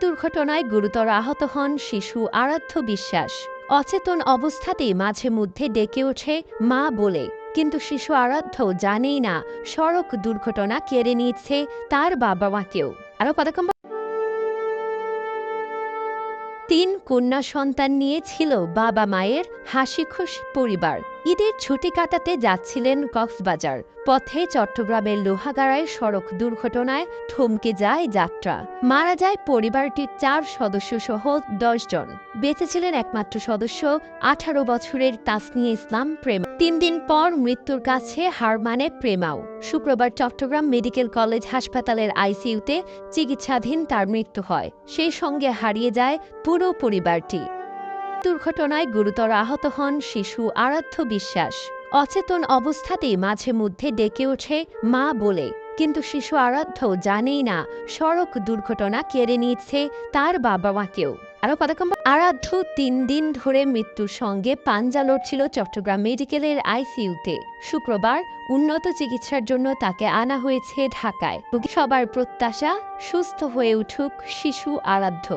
দুর্ঘটনায় গুরুতর আহত হন শিশু আরাধ্য বিশ্বাস। অচেতন অবস্থাতেই মাঝে মধ্যে ডেকে ওঠে মা বলে, কিন্তু শিশু আরাধ্য জানেই না সড়ক দুর্ঘটনা কেড়ে নিচ্ছে তার বাবা মাকেও আরও পদকম তিন কন্যা সন্তান নিয়ে ছিল বাবা মায়ের হাসি খুশি পরিবার। ঈদের ছুটি কাটাতে যাচ্ছিলেন কক্সবাজার। পথে চট্টগ্রামের লোহাগাড়ায় সড়ক দুর্ঘটনায় থমকে যায় যাত্রা। মারা যায় পরিবারটির চার সদস্য সহ দশজন বেঁচেছিলেন একমাত্র সদস্য, আঠারো বছরের তাসনিয়া ইসলাম প্রেম। তিন দিন পর মৃত্যুর কাছে হার মানে প্রেমাও। শুক্রবার চট্টগ্রাম মেডিকেল কলেজ হাসপাতালের আইসিইউতে চিকিৎসাধীন তার মৃত্যু হয়। সেই সঙ্গে হারিয়ে যায় পুরো পরিবারটি। দুর্ঘটনায় গুরুতর আহত হন শিশু আরাধ্য বিশ্বাস। অচেতন অবস্থাতেই মাঝে মধ্যে ডেকে ওঠে মা বলে। কিন্তু শিশু আরাধ্য জানেই না, সড়ক দুর্ঘটনা কেড়ে নিচ্ছে তার বাবা মাকেও আরও পদকম আরাধ্য তিন দিন ধরে মৃত্যুর সঙ্গে পাঞ্জা লড়ছিল চট্টগ্রাম মেডিকেলের আইসিইউতে। শুক্রবার উন্নত চিকিৎসার জন্য তাকে আনা হয়েছে ঢাকায়। সবার প্রত্যাশা, সুস্থ হয়ে উঠুক শিশু আরাধ্য।